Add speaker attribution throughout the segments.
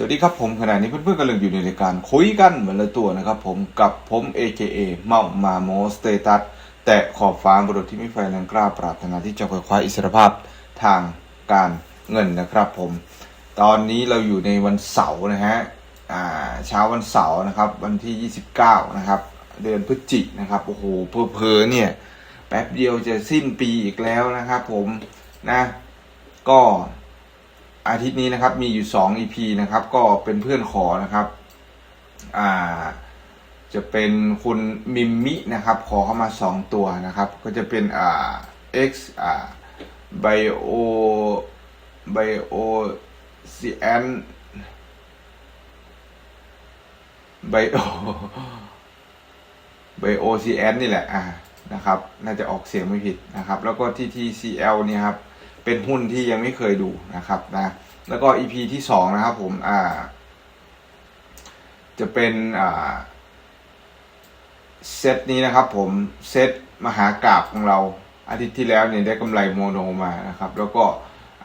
Speaker 1: สวัสดีครับผมขณะนี้เพื่อนๆกำลังอยู่ในรายการคุยกันเหมือนละตัวนะครับผมกับผม AKA เมามาโมสเตตัสแต่ขอบฟ้าบรุษที่ไม่ไฟแรงกล้าปรารถนาที่จะคอยคว้าอิสรภาพทางการเงินนะครับผม ตอนนี้เราอยู่ในวันเสาร์นะฮะเช้าวันเสาร์นะครับ วันที่ 29 นะครับ เดือนพฤศจิกนะครับโอ้โหเพอๆเนี่ยแป๊บเดียวจะสิ้นปีอีกแล้วนะครับผมนะก็ อาทิตย์นี้นะครับมีอยู่ 2 EP นะครับ ก็เป็นเพื่อนขอนะครับอ่าจะเป็นคุณมิมมินะครับ ขอเข้ามา 2 ตัวนะครับ ก็จะเป็นอ่า X อ่า Bio Bio CN Bio Bio CN นี่แหละอ่านะครับ น่าจะออกเสียงไม่ผิดนะครับ แล้วก็ที่ TCL เนี่ยครับ เป็นหุ้นที่ยังไม่เคยดูนะครับนะ แล้วก็ EP ที่สองนะครับผมอ่า จะเป็นอ่าเซตนี้นะครับ ผมเซตมหากราบของเราอาทิตย์ที่แล้วเนี่ยได้กำไรโมโนมานะครับ แล้วก็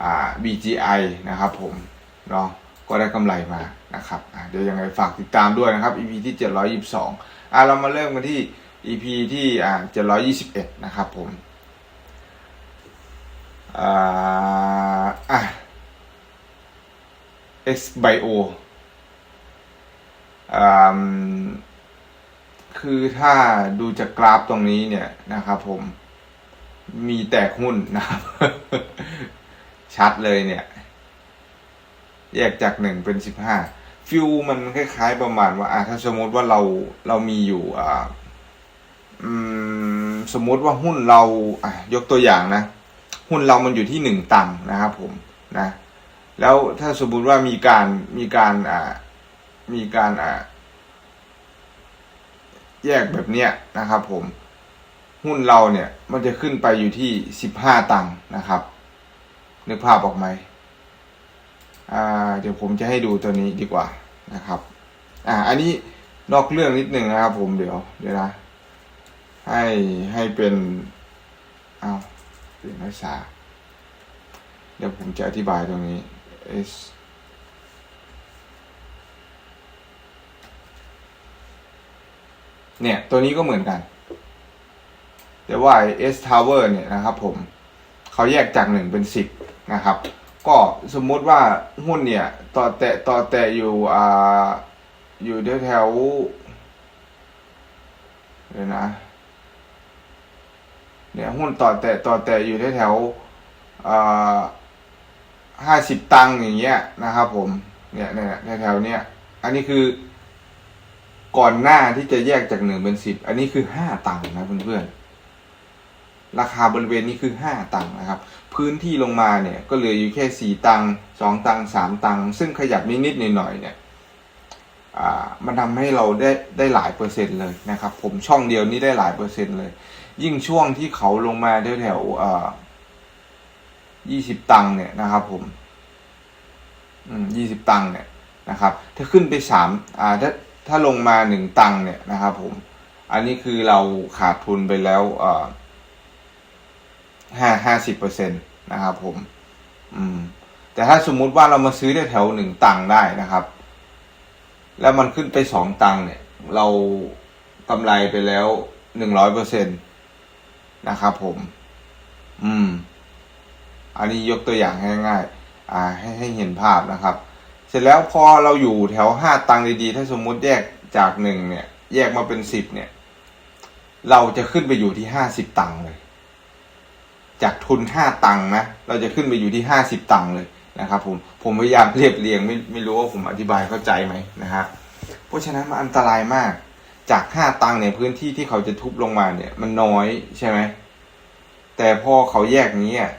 Speaker 1: อ่า BGI นะครับ ผมเนาะก็ได้กำไรมานะครับเดี๋ยวยังไงฝากติดตามด้วยนะครับ EP ที่ 722อะเรามาเริ่มกันที่ EP ที่อ่า721 นะครับผมอ่าอะ X Bio คือถ้าดูจากกราฟตรงนี้เนี่ยนะครับผมมีแตกหุ้นนะครับ ชัดเลยเนี่ย แยกจากหนึ่งเป็นสิบห้าฟิวมันคล้ายๆประมาณว่าอะถ้าสมมติว่าเราเรามีอยู่อ่าสมมติว่าหุ้นเราอะยกตัวอย่างนะ หุ้นเรามันอยู่ที่หนึ่งตังค์นะครับผมนะ แล้วถ้าสมมติว่ามีการมีการอ่ามีการอ่าแยกแบบเนี้ยนะครับ ผมหุ้นเราเนี่ยมันจะขึ้นไปอยู่ที่สิบห้าตังค์นะครับ นึกภาพออกไหมอ่าเดี๋ยวผมจะให้ดูตัวนี้ดีกว่านะครับ อ่า อันนี้นอกเรื่องนิดหนึ่งนะครับ ผมเดี๋ยว เดี๋ยวนะ ให้ให้เป็นเอาเปลี่ยนภาษา เดี๋ยวผมจะอธิบายตรงนี้ S เนี่ย ตัวนี้ก็เหมือนกัน แต่ว่า S Tower เนี่ยนะครับผมเขาแยกจากหนึ่งเป็นสิบนะครับ ก็สมมุติว่าหุ้นเนี่ยต่อแตะต่อแตะอยู่อ่าอยู่แถวแถวเดี๋ยวนะเนี่ยหุ้นต่อแตะต่อแตะอยู่แถวแถวอ่า ห้าสิบตังค์อย่างเงี้ยนะครับ ผม เนี่ยเนี่ยแถวเนี้ยอันนี้คือ ก่อนหน้าที่จะแยกจากหนึ่งเป็นสิบอันนี้คือห้าตังค์นะเพื่อนๆราคาบริเวณนี้คือห้าตังค์นะครับ พื้นที่ลงมาเนี่ย ก็เหลืออยู่แค่สี่ตังค์สองตังค์สามตังค์ซึ่งขยับนิดๆหน่อยๆเนี่ยมันทำให้เราได้ได้หลายเปอร์เซ็นต์เลยนะครับ ผมช่องเดียวนี้ได้หลายเปอร์เซ็นต์เลย ยิ่งช่วงที่เขาลงมาแถวแถวอ่า ยี่สิบตังค์เนี่ยนะครับผมอืมยี่สิบตังค์เนี่ยนะครับ ถ้าขึ้นไปสามอ่าถ้าถ้าลงมาหนึ่งตังค์เนี่ยนะครับผม อันนี้คือเราขาดทุนไปแล้วอ่าห้าห้าสิบเปอร์เซ็นตนะครับผม อืม แต่ถ้าสมมุติว่าเรามาซื้อได้แถวหนึ่งตังค์ได้นะครับ แล้วมันขึ้นไปสองตังค์เนี่ย เรากำไรไปแล้วหนึ่งร้อยเปอร์เซ็นตนะครับผม อืม อันนี้ยกตัวอย่างให้ง่ายๆอ่าให้ให้เห็นภาพนะครับ เสร็จแล้วพอเราอยู่แถวห้าตังดีๆ ถ้าสมมุติแยกจากหนึ่งเนี่ย แยกมาเป็นสิบเนี่ย เราจะขึ้นไปอยู่ที่ห้าสิบตังเลย จากทุนห้าตังนะ เราจะขึ้นไปอยู่ที่ห้าสิบตังเลยนะครับผมผมพยายามเรียบเรียงไม่ไม่รู้ว่าผมอธิบายเข้าใจไหมนะครับเพราะฉะนั้นมันอันตรายมาก จากห้าตังเนี่ยพื้นที่ที่เขาจะทุบลงมาเนี่ย มันน้อยใช่ไหมแต่พอเขาแยกนี้อะ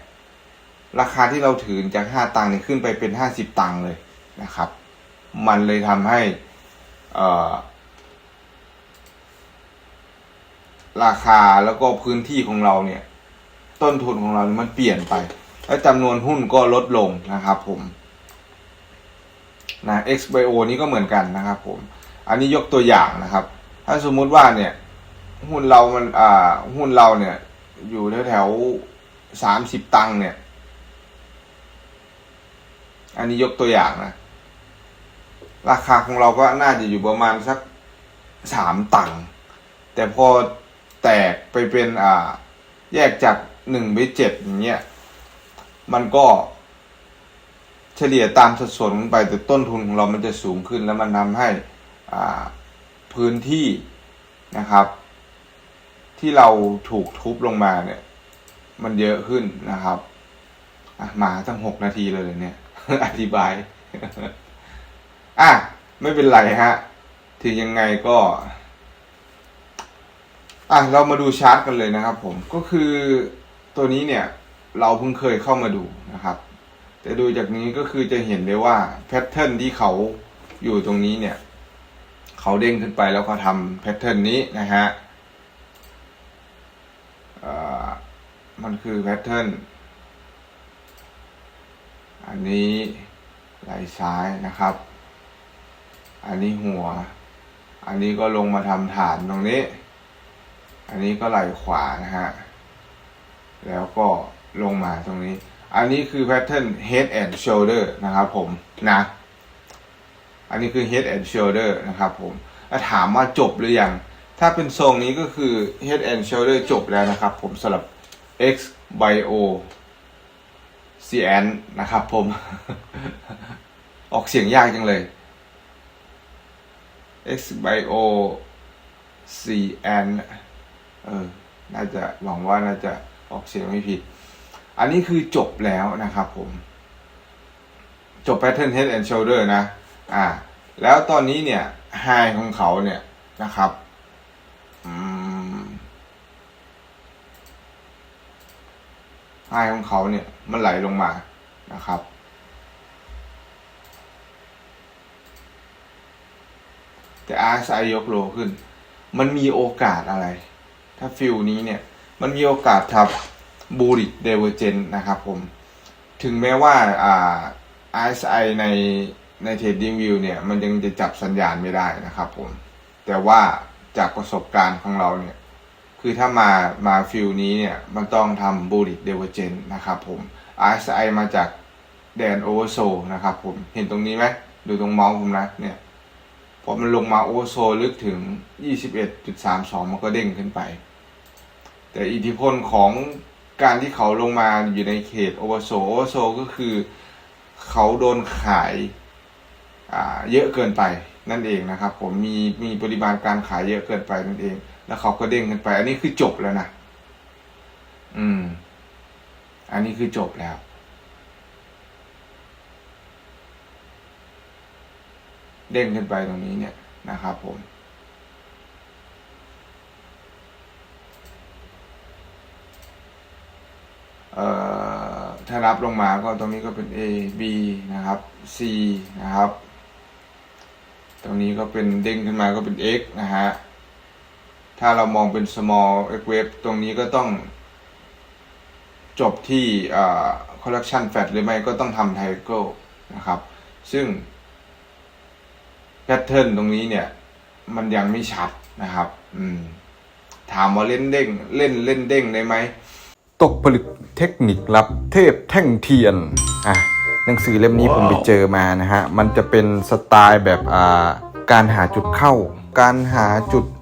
Speaker 1: ราคาที่เราถือจากห้าตังค์เนี่ยขึ้นไปเป็นห้าสิบตังค์เลยนะครับ มันเลยทำให้เออราคาแล้วก็พื้นที่ของเราเนี่ย ต้นทุนของเรามันเปลี่ยนไปและจำนวนหุ้นก็ลดลงนะครับผมนะ XBO นี้ก็เหมือนกันนะครับผม อันนี้ยกตัวอย่างนะครับ ถ้าสมมุติว่าเนี่ย หุ้นเรามันอ่าหุ้นเราเนี่ย อยู่แถวๆสามสิบตังค์เนี่ย อันนี้ยกตัวอย่างนะ ราคาของเราก็น่าจะอยู่ประมาณสักสามตังค์แต่พอแตกไปเป็นอ่า แยกจากหนึ่งไปเจ็ดอย่างเงี้ยมันก็เฉลี่ยตามสัดส่วนกันไปแต่ต้นทุนของเรามันจะสูงขึ้น แล้วมันทำให้อ่าพื้นที่นะครับ ที่เราถูกทุบลงมาเนี่ย มันเยอะขึ้นนะครับมาตั้งหกนาทีเลยเนี่ย อธิบาย อะ ไม่เป็นไรฮะ ถึงยังไงก็ อะ เรามาดูชาร์ตกันเลยนะครับผม ก็คือตัวนี้เนี่ย เราเพิ่งเคยเข้ามาดูนะครับ แต่ดูจากนี้ก็คือจะเห็นได้ว่าแพทเทิร์นที่เขาอยู่ตรงนี้เนี่ย เขาเด้งขึ้นไปแล้วเขาทำแพทเทิร์นนี้นะฮะมันคือแพทเทิร์น อันนี้ไหล่ซ้ายนะครับ อันนี้หัว อันนี้ก็ลงมาทำฐานตรงนี้ อันนี้ก็ไหล่ขวานะฮะ แล้วก็ลงมาตรงนี้ อันนี้คือแพทเทิร์น head and shoulder นะครับผมนะ อันนี้คือ head and shoulder นะครับผมแล้วถามว่าจบหรือยัง ถ้าเป็นทรงนี้ก็คือ head and shoulder จบแล้วนะครับผมสำหรับ X bio CN นะครับผม ออกเสียงยากจังเลย X bio CN เออ น่าจะหวังว่าน่าจะออกเสียงไม่ผิด อันนี้คือจบแล้วนะครับผม จบ pattern head and shoulder นะ อ่า แล้วตอนนี้เนี่ย high ของเขาเนี่ยนะครับ อืม high ของเขาเนี่ยมันไหลลงมานะครับ แต่ RSI ยกโลขึ้น มันมีโอกาสอะไร ถ้าฟิลนี้เนี่ย มันมีโอกาสทับบูริ d เดเวอร์เจนนะครับผม ถึงแม้ว่าอ่า RSI ในใน Trading View เนี่ย มันยังจะจับสัญญาณไม่ได้นะครับผม แต่ว่าจากประสบการณ์ของเราเนี่ย คือถ้ามามาฟิลนี้เนี่ย มันต้องทำบูริ d เดเวอร์เจนนะครับผม RSI มาจากแดนโอเวอร์โซนะครับผม เห็นตรงนี้ไหมดูตรงเมาส์ผมนะเนี่ยพอมันลงมาโอเวอร์โซลึกถึง 21.32 มันก็เด้งขึ้นไป แต่อิทธิพลของการที่เขาลงมาอยู่ในเขตโอเวอร์โซโอเวอร์โซก็คือเขาโดนขายเยอะเกินไปนั่นเองนะครับ ผมมีมีปริมาณการขายเยอะเกินไปนั่นเอง แล้วเขาก็เด้งขึ้นไป อันนี้คือจบแล้วนะ อืม อันนี้คือจบแล้ว เด้งขึ้นไปตรงนี้เนี่ยนะครับผม เอ่อ ถ้ารับลงมาก็ตรงนี้ก็เป็น A B นะครับ C นะครับ ตรงนี้ก็เป็นเด้งขึ้นมาก็เป็น X นะฮะ ถ้าเรามองเป็น small wave ตรงนี้ก็ต้องจบที่ collection fat หรือไม่ก็ต้องทำ triangle นะครับ ซึ่งแพทเทิร์นตรงนี้เนี่ย มันยังไม่ชัดนะครับ ถามว่าเล่นเด้งเล่นเล่นเด้งได้ไหม ตกผลึกเทคนิคลับเทพแท่งเทียน อะ หนังสือเล่มนี้ผมไปเจอมานะฮะ มันจะเป็นสไตล์แบบอ่าการหาจุดเข้า การหาจุด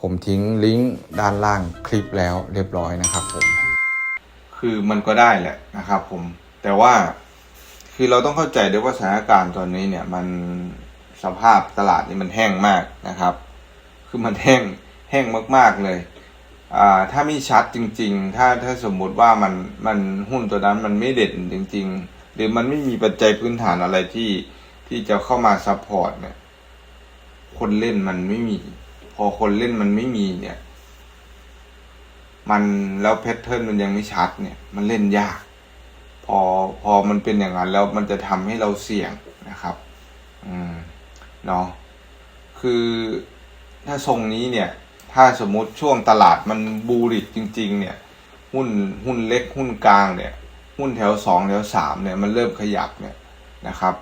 Speaker 1: ผมทิ้งลิงก์ด้านล่างคลิปแล้วเรียบร้อยนะครับผม คือมันก็ได้แหละนะครับผม แต่ว่าคือเราต้องเข้าใจด้วยว่าสถานการณ์ตอนนี้เนี่ยมันสภาพตลาดนี่มันแห้งมากนะครับ คือมันแห้งแห้งมาก ๆเลยอ่าถ้าไม่ชัดจริง ๆ ถ้าถ้าสมมุติว่ามันมันหุ้นตัวนั้นมันไม่เด่นจริง ๆ หรือมันไม่มีปัจจัยพื้นฐานอะไรที่ที่จะเข้ามาซัพพอร์ตเนี่ย คนเล่นมันไม่มี พอคนเล่นมันไม่มีเนี่ย มันแล้วแพทเทิร์นมันยังไม่ชัดเนี่ย มันเล่นยาก พอพอมันเป็นอย่างนั้นแล้วมันจะทำให้เราเสี่ยงนะครับ อืมเนาะคือถ้าทรงนี้เนี่ย ถ้าสมมติช่วงตลาดมันบูริตจริง ๆ เนี่ย หุ้นหุ้นเล็กหุ้นกลางเนี่ย หุ้นแถวสองแถวสามเนี่ยมันเริ่มขยับเนี่ยนะครับ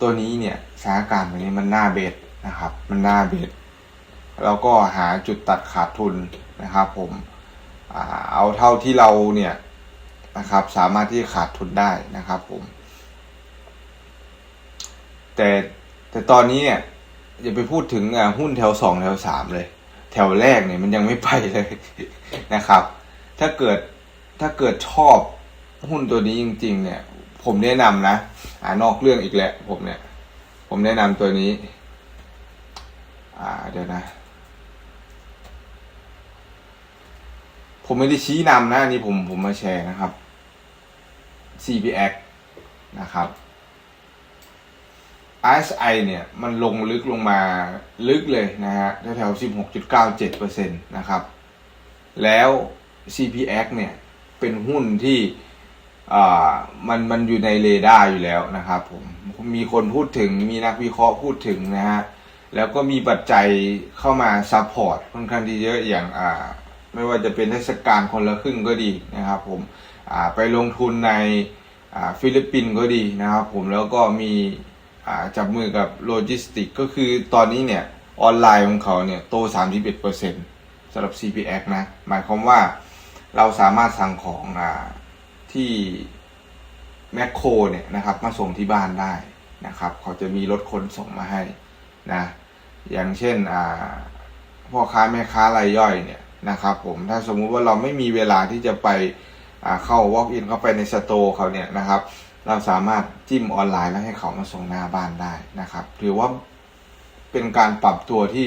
Speaker 1: ตัวนี้เนี่ยสถานการณ์แบบนี้มันน่าเบสนะครับ มันน่าเบส แล้วก็หาจุดตัดขาดทุนนะครับ ผมอเอาเท่าที่เราเนี่ยนะครับ สามารถที่ขาดทุนได้นะครับผม แต่แต่ตอนนี้เนี่ยอย่าไปพูดถึงหุ้นแถวสองแถวสามเลย แถวแรกเนี่ยมันยังไม่ไปเลยนะครับ ถ้าเกิดถ้าเกิดชอบหุ้นตัวนี้จริง ๆ เนี่ย ผมแนะนำนะอ่านอกเรื่องอีกแล้วผมเนี่ย ผมแนะนำตัวนี้ อ่าเดี๋ยวนะ ผมไม่ได้ชี้นำนะอันนี่ผมผมมาแชร์นะครับ CPX นะครับ RSI เนี่ยมันลงลึกลงมาลึกเลยนะฮะแถวๆ16.97%นะครับ แล้ว CPX เนี่ยเป็นหุ้นที่อ่ามันมันอยู่ในเรดาร์อยู่แล้วนะครับผมมีคนพูดถึงมีนักวิเคราะห์พูดถึงนะฮะแล้วก็มีปัจจัยเข้ามาซัพพอร์ตค่อนข้างที่เยอะอย่างอ่า ไม่ว่าจะเป็นเทศกาลคนละครึ่งก็ดีนะครับผมไปลงทุนในฟิลิปปินส์ก็ดีนะครับผมแล้วก็มีจับมือกับโลจิสติก ก็คือตอนนี้เนี่ยออนไลน์ของเขาเนี่ยโต 31%สำหรับ CPX นะ หมายความว่าเราสามารถสั่งของอที่แมคโครเนี่ยนะครับมาส่งที่บ้านได้นะครับ เขาจะมีรถขนส่งมาให้นะ อย่างเช่นพ่อค้าแม่ค้ารายย่อยเนี่ย นะครับผมถ้าสมมุติว่าเราไม่มีเวลาที่จะไปเข้า walk in เข้าไปในสโตร์เขาเนี่ยนะครับ เราสามารถจิ้มออนไลน์แล้วให้เขามาส่งหน้าบ้านได้นะครับ ถือว่าเป็นการปรับตัวที่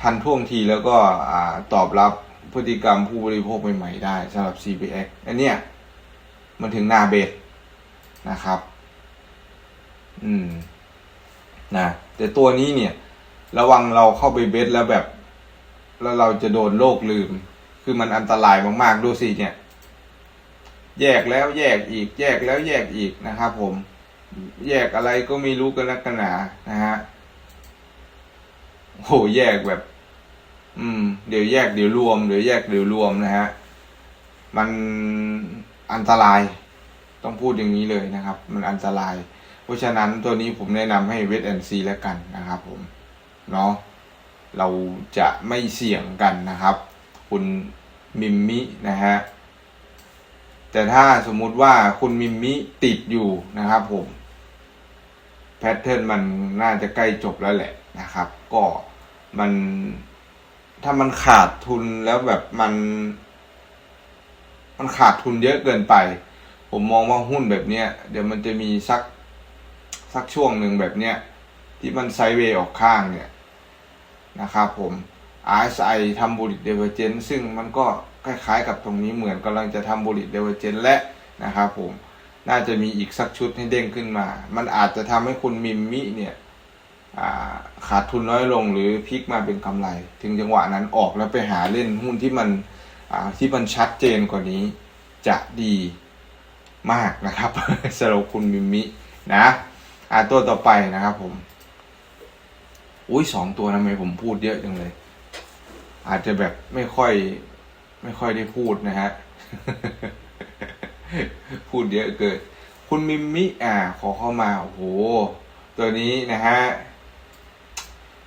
Speaker 1: ทันท่วงทีแล้วก็อตอบรับพฤติกรรมผู้บริโภคใหม่ๆได้สำหรับ CPX อันเนี้ยมันถึงหนาเบสนะครับ อืมนะแต่ตัวนี้เนี่ย ระวังเราเข้าไปเบสแล้วแบบ แล้วเราจะโดนโรคลืม คือมันอันตรายมากๆ ดูสิเนี่ย แยกแล้วแยกอีก แยกแล้วแยกอีกนะครับผม แยกอะไรก็ไม่รู้กันนักกันหนานะฮะโหแยกแบบ อืม เดี๋ยวแยกเดี๋ยวรวม เดี๋ยวแยกเดี๋ยวรวมนะฮะ มันอันตราย ต้องพูดอย่างนี้เลยนะครับ มันอันตราย เพราะฉะนั้นตัวนี้ผมแนะนำให้เวทแอนซีแล้วกันนะครับผม เนาะ เราจะไม่เสี่ยงกันนะครับ คุณมิมมินะฮะแต่ถ้าสมมุติว่าคุณมิมมิติดอยู่นะครับผมแพทเทิร์นมันน่าจะใกล้จบแล้วแหละนะครับ ก็มันถ้ามันขาดทุนแล้วแบบมัน มันขาดทุนเยอะเกินไป ผมมองว่าหุ้นแบบเนี้ยเดี๋ยวมันจะมีสักสักช่วงหนึ่งแบบเนี้ยที่มันไซเวย์ออกข้างเนี่ย นะครับผม RSI ทำบูริตเดเวอร์เจนซึ่งมันก็คล้ายๆกับตรงนี้เหมือนกำลังจะทำบูริตเดเวอร์เจนและนะครับผมน่าจะมีอีกสักชุดให้เด้งขึ้นมา มันอาจจะทำให้คุณมิมมิเนี่ยาขาดทุนน้อยลงหรือพลิกมาเป็นกำไร ถึงจังหวะนั้นออกแล้วไปหาเล่นหุ้นที่มันที่มันชัดเจนกว่านี้จะดีมากนะครับสำหรับคุณมิมมินะอ่าตัวต่อไปนะครับผม อุ้ยสองตัวทำไมผมพูดเยอะจังเลย อาจจะแบบไม่ค่อย ไม่ค่อยได้พูดนะฮะ พูดเยอะเกินคุณมิมมิอ่า ขอเข้ามาโอ้โห ตัวนี้นะฮะ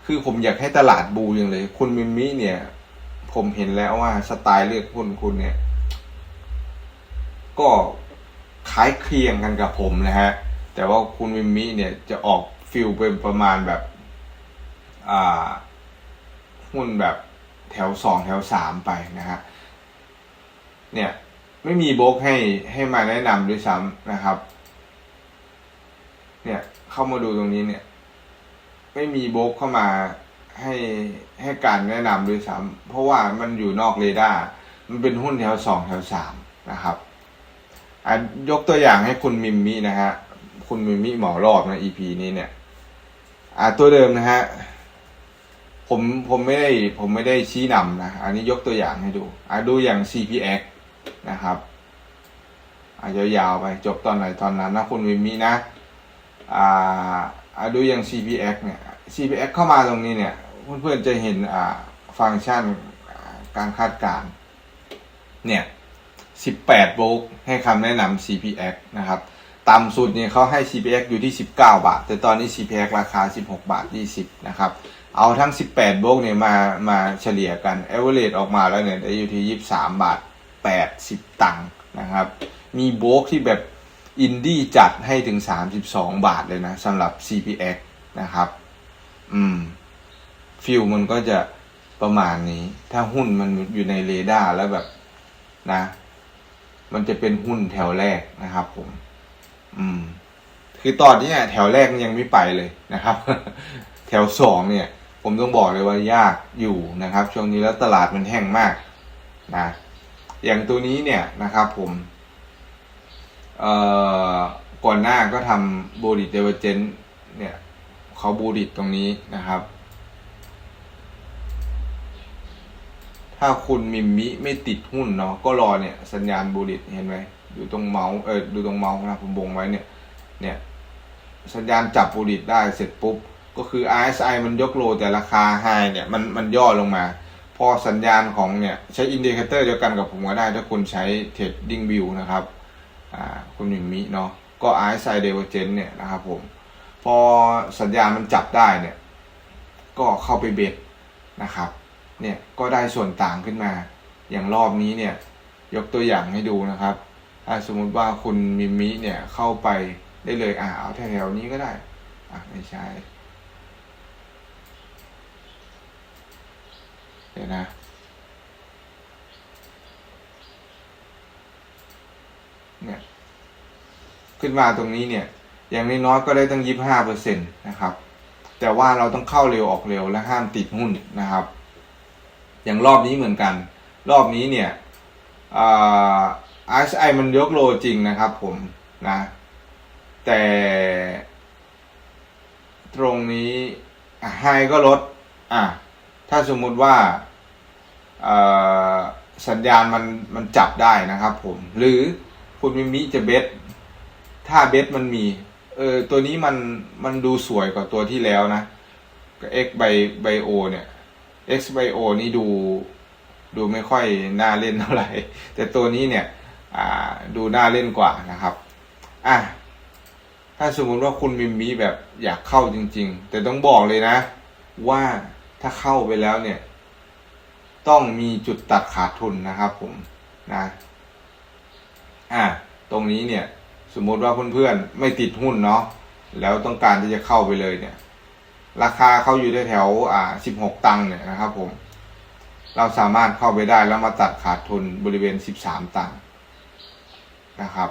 Speaker 1: คือผมอยากให้ตลาดบูอย่างเลย คุณมิมมิเนี่ย ผมเห็นแล้วว่าสไตล์เลือกหุ้นคุณเนี่ย ก็คล้ายเคียงกันกับผมนะฮะ แต่ว่าคุณมิมมิเนี่ยจะออกฟิลเป็นประมาณแบบ หุ้นแบบแถวสองแถวสามไปนะฮะเนี่ยไม่มีโบกให้ให้มาแนะนำด้วยซ้ำนะครับ เนี่ยเข้ามาดูตรงนี้เนี่ย ไม่มีโบกเข้ามาให้ให้การแนะนำด้วยซ้ำเพราะว่ามันอยู่นอกเรดาร์มันเป็นหุ้นแถวสองแถวสามนะครับอะยกตัวอย่างให้คุณมิมมินะฮะ คุณมิมมิหมอรอบนะ EP นี้เนี่ย อะตัวเดิมนะฮะ ผมผมไม่ได้ผมไม่ได้ชี้นำนะอันนี้ยกตัวอย่างให้ดูอะดูอย่าง CPX นะครับอะยาวๆไปจบตอนไหนตอนนั้นนะคุณมิมมินะอ่าอะดูอย่าง CPX เนี่ย CPX เข้ามาตรงนี้เนี่ยเพื่อนๆจะเห็นอ่าฟังก์ชันการคาดการณ์เนี่ย 18 โวลต์ให้คำแนะนำ CPX นะครับต่ำสุดเนี่ยเขาให้ CPX อยู่ที่ 19 บาท แต่ตอนนี้ CPX ราคา 16 บาท 20 นะครับ เอาทั้ง 18โวลต์เนี่ยมามาเฉลี่ยกัน average ออกมาแล้วเนี่ยได้อยู่ที่ 23 บาท 80 ตังค์นะครับ มีโบกที่แบบอินดี้จัดให้ถึง 32 บาทเลยนะสำหรับ CPX นะครับ อืม ฟิลมันก็จะประมาณนี้ ถ้าหุ้นมันอยู่ในเรดาร์แล้วแบบนะ มันจะเป็นหุ้นแถวแรกนะครับผม อืม คือตอนนี้แถวแรกมันยังไม่ไปเลยนะครับ แถวสองเนี่ย ผมต้องบอกเลยว่ายากอยู่นะครับ ช่วงนี้แล้วตลาดมันแห้งมากนะอย่างตัวนี้เนี่ยนะครับผมเอ่อก่อนหน้าก็ทำบูริตเดเวอร์เจนเนี่ยเขาบูริตตรงนี้นะครับ ถ้าคุณมิมมิไม่ติดหุ้นเนาะก็รอเนี่ยสัญญาณบูริตเห็นไหมดูตรงเมาส์เออดูตรงเมาส์นะผมวงไว้เนี่ยเนี่ยสัญญาณจับบูริตได้เสร็จปุ๊บ ก็คือ RSI มันยกโลแต่ราคาไฮเนี่ยมันมันย่อลงมา พอสัญญาณของเนี่ยใช้อินดิเคเตอร์เดียวกันกับผมก็ได้ ถ้าคุณใช้ Trading View นะครับอ่าคุณมิมมิเนาะก็ RSI Divergence เนี่ยนะครับผม พอสัญญาณมันจับได้เนี่ย ก็เข้าไปเบ็ดนะครับ เนี่ยก็ได้ส่วนต่างขึ้นมา อย่างรอบนี้เนี่ย ยกตัวอย่างให้ดูนะครับถ้าสมมุติว่าคุณมิมมิเนี่ยเข้าไปได้เลยอ่าเอาแถวๆนี้ก็ได้อะไม่ใช่ ดี๋ยวนะเนี่ยขึ้นมาตรงนี้เนี่ย อย่างน้อยๆก็ได้ตั้งยี่ห้าเปอร์เซ็นต์นะครับ แต่ว่าเราต้องเข้าเร็วออกเร็วและห้ามติดหุ้นนะครับ อย่างรอบนี้เหมือนกัน รอบนี้เนี่ยไอ่า RSI มันยกโลจริงนะครับผมนะ แต่ตรงนี้ไฮก็ลด อะ ถ้าสมมุติว่า สัญญาณมันมันจับได้นะครับผม หรือคุณมิมิจะเบสถ้าเบสมันมีเออตัวนี้มันมันดูสวยกว่าตัวที่แล้วนะกับ X by Bio เนี่ย X Bio นี่ดูดูไม่ค่อยน่าเล่นเท่าไหร่ แต่ตัวนี้เนี่ยดูน่าเล่นกว่านะครับอะถ้าสมมติว่าคุณมิมมีแบบอยากเข้าจริง ๆ แต่ต้องบอกเลยนะ ว่าถ้าเข้าไปแล้วเนี่ย ต้องมีจุดตัดขาดทุนนะครับผมนะอะตรงนี้เนี่ย สมมติว่าเพื่อนๆไม่ติดหุ้นเนาะแล้วต้องการที่จะเข้าไปเลยเนี่ย ราคาเขาอยู่แถวอ่าสิบหกตังค์เนี่ยนะครับผม เราสามารถเข้าไปได้แล้วมาตัดขาดทุนบริเวณสิบสามตังค์นะครับ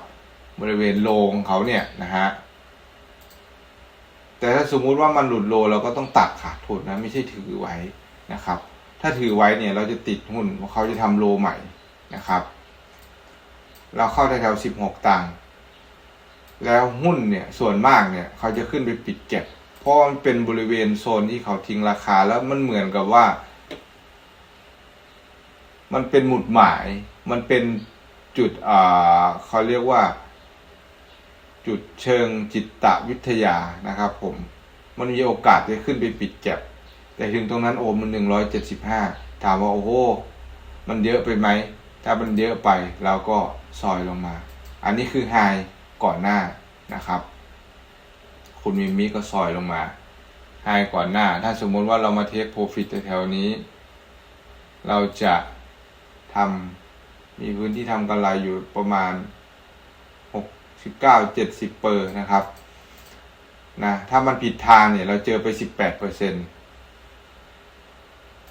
Speaker 1: บริเวณโลของเขาเนี่ยนะฮะแต่ถ้าสมมุติว่ามันหลุดโลเราก็ต้องตัดขาดทุนนะ ไม่ใช่ถือไว้นะครับ ถ้าถือไว้เนี่ยเราจะติดหุ้นเพราเขาจะทำโลใหม่นะครับ เราเข้าแถวสิบหกตังค์แล้วหุ้นเนี่ยส่วนมากเนี่ยเขาจะขึ้นไปปิดเก็บ เพราะมันเป็นบริเวณโซนที่เขาทิ้งราคาแล้วมันเหมือนกับว่า มันเป็นหมุดหมาย มันเป็นจุดอ่าเขาเรียกว่า จุดเชิงจิตตวิทยานะครับผมมันมีโอกาสจะขึ้นไปปิดแก็บ แต่ถึงตรงนั้นโอมมันหนึ่งร้อยเจ็ดสิบห้าถามว่าโอ้โหมันเยอะไปไหม ถ้ามันเยอะไปเราก็ซอยลงมา อันนี้คือไฮก่อนหน้านะครับ คุณมิมิก็ซอยลงมาไฮก่อนหน้า ถ้าสมมติว่าเรามาเทคโปรฟิตแถวนี้ เราจะทำมีพื้นที่ทำกำไรอยู่ประมาณหกสิบเก้าเจ็ดสิบเปอร์นะครับนะถ้ามันผิดทางเนี่ยเราเจอไปสิบแปดเปอร์เซ็นต์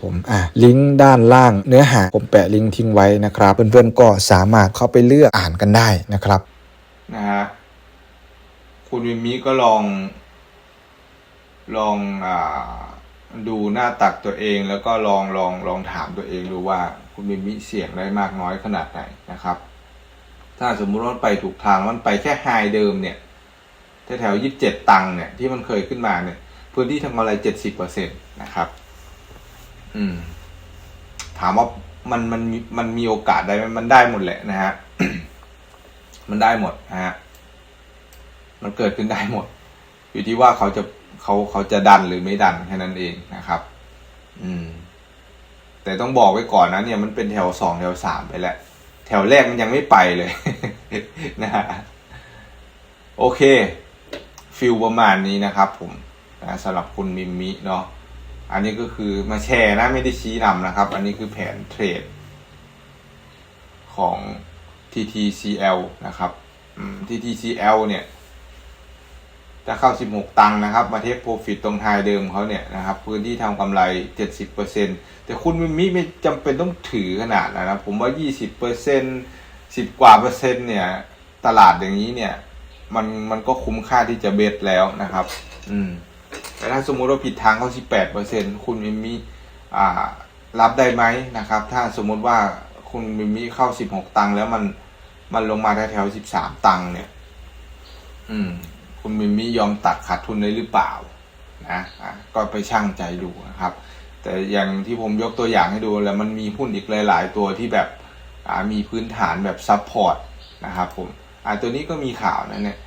Speaker 2: ผมอะลิงก์ด้านล่างเนื้อหาผมแปะลิงก์ทิ้งไว้นะครับ เพื่อนๆก็สามารถเข้าไปเลือกอ่านกันได้นะครับ
Speaker 1: นะฮะคุณวิมมิก็ลอง ลองอาดูหน้าตักตัวเองแล้วก็ลองลองลองถามตัวเองดูว่าคุณมิมิเสี่ยงได้มากน้อยขนาดไหนนะครับ ถ้าสมมุติว่ามันไปถูกทางมันไปแค่ไฮเดิมเนี่ยแถวๆยี่สิบเจ็ดตังค์เนี่ยที่มันเคยขึ้นมาเนี่ยพื้นที่ทำอะไรเจ็ดสิบเปอร์เซ็นตนะครับ อืม ถามว่ามันมันมันมีโอกาสได้มมันได้หมดแหละนะฮะ มันได้หมดนะฮะ มันเกิดขึ้นได้หมด อยู่ที่ว่าเขาจะเขาเขาจะดันหรือไม่ดันแค่นั้นเองนะครับ อืม แต่ต้องบอกไว้ก่อนนะเนี่ยมันเป็นแถวสองแถวสามไปแล้ว แถวแรกมันยังไม่ไปเลยนะฮะโอเคฟิลประมาณนี้นะครับผมนะสำหรับคุณมิมมิเนาะ อันนี้ก็คือมาแชร์นะไม่ได้ชี้นำนะครับ อันนี้คือแผนเทรดของ TTCL นะครับ TTCL เนี่ย จะเข้า 16 ตังค์นะครับ มาเทคโปรฟิตตรงไฮเดิมเขาเนี่ยนะครับ พื้นที่ทำกำไร 70%แต่คุณมิมิไม่จำเป็นต้องถือขนาดนั้นนะผมว่า 20% 10 กว่าเปอร์เซ็นต์เนี่ย ตลาดอย่างนี้เนี่ย มันมันก็คุ้มค่าที่จะเบสแล้วนะครับ อืม แต่ถ้าสมมุติว่าผิดทางเขา18%คุณมิมิรับได้ไหมนะครับ ถ้าสมมุติว่าคุณมิมิเข้า 16 ตังค์แล้วมันมันลงมาแถวๆ13 ตังค์เนี่ย อืม คุณมิมิยอมตัดขาดทุนได้หรือเปล่า นะอะก็ไปชั่งใจดูนะครับ แต่อย่างที่ผมยกตัวอย่างให้ดูแล้วมันมีหุ้นอีกหลาย ๆ ตัวที่แบบมีพื้นฐานแบบซับพอร์ตนะครับผมอ่าตัวนี้ก็มีข่าวนะเนี่ย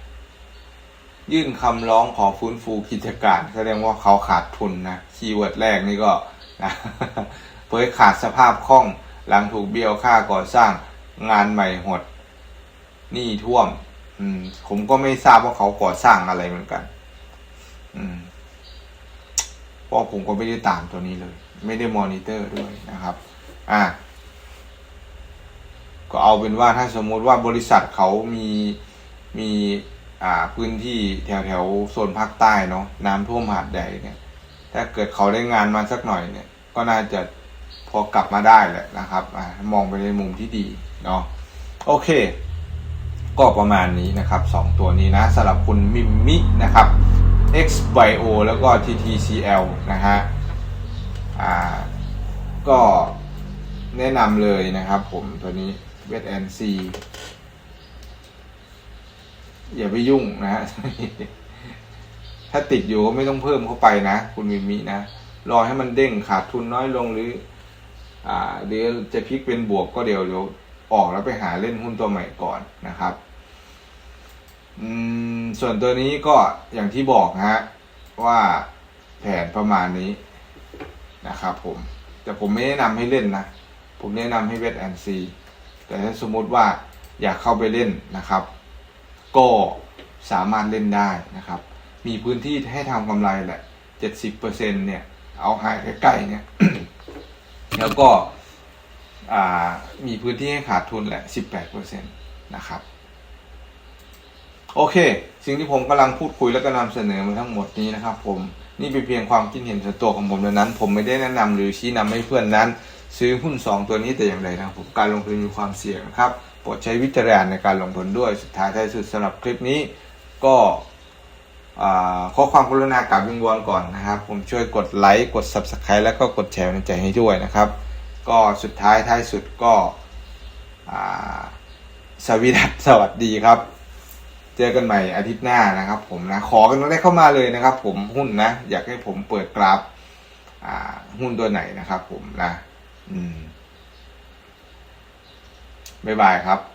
Speaker 1: ยื่นคำร้องขอฟื้นฟูกิจการ แสดงว่าเขาขาดทุนนะคีย์เวิร์ดแรกนี่ก็นะเผยขาดสภาพคล่องหลังถูกเบี้ยวค่าก่อสร้างงานใหม่หดหนี้ท่วม อืม ผมก็ไม่ทราบว่าเขาก่อสร้างอะไรเหมือนกัน อืมเพราะผมก็ไม่ได้ตามตัวนี้เลย ไม่ได้มอนิเตอร์ด้วยนะครับ อ่า ก็เอาเป็นว่าถ้าสมมุติว่าบริษัทเขามีมี อ่าพื้นที่แถวแถวๆโซนภาคใต้เนาะน้ำท่วมหาดใหญ่เนี่ย ถ้าเกิดเขาได้งานมาสักหน่อยเนี่ย ก็น่าจะพอกลับมาได้แหละนะครับอามองไปในมุมที่ดีเนาะโอเค ก็ประมาณนี้นะครับสองตัวนี้นะสำหรับคุณมิมมินะครับ X Bio แล้วก็ TTCL นะฮะอ่าก็แนะนำเลยนะครับผมตัวนี้ w e t and C อย่าไปยุ่งนะฮะถ้าติดอยู่ก็ไม่ต้องเพิ่มเข้าไปนะ คุณมิมินะ รอให้มันเด้งขาดทุนน้อยลงหรือ อ่า เดี๋ยวจะพลิกเป็นบวกก็เดี๋ยวเดี๋ยวออกแล้วไปหาเล่นหุ้นตัวใหม่ก่อนนะครับอืมส่วนตัวนี้ก็อย่างที่บอกนะฮะว่าแผนประมาณนี้นะครับผม แต่ผมไม่แนะนำให้เล่นนะ ผมแนะนำให้เวทแอนซีแต่ถ้าสมมุติว่าอยากเข้าไปเล่นนะครับ ก็สามารถเล่นได้นะครับ มีพื้นที่ให้ทำกำไรแหละเจ็ดสิบเเนี่ย เอาหายใกล้ๆเนี่ย แล้วก็มีพื้นที่ให้ขาดทุนแหละสิบแปดเปอร์เซ็นตนะครับ โอเค สิ่งที่ผมกำลังพูดคุยและก็นำเสนอมาทั้งหมดนี้นะครับ ผม นี่เป็นเพียงความคิดเห็นส่วนตัวของผมเท่านั้น ผมไม่ได้แนะนำหรือชี้นำให้เพื่อนนั้น ซื้อหุ้น 2 ตัวนี้แต่อย่างใดนะครับผม การลงทุนมีความเสี่ยงนะครับ โปรดใช้วิจารณญาณในการลงทุนด้วยสุดท้ายท้ายสุดสำหรับคลิปนี้ก็ขอความกรุณากราบวิงวอนก่อนนะครับ ผมช่วยกดไลค์กด Subscribe แล้วก็กดแชร์ในใจให้ด้วยนะครับ ก็สุดท้ายท้ายสุดก็สวีดัสสวัสดีครับ เจอกันใหม่อาทิตย์หน้านะครับ ผมนะขอกันได้เข้ามาเลยนะครับ ผมหุ้นนะ อยากให้ผมเปิดกราฟหุ้นตัวไหนนะครับ ผมนะ อืม บ๊ายบายครับ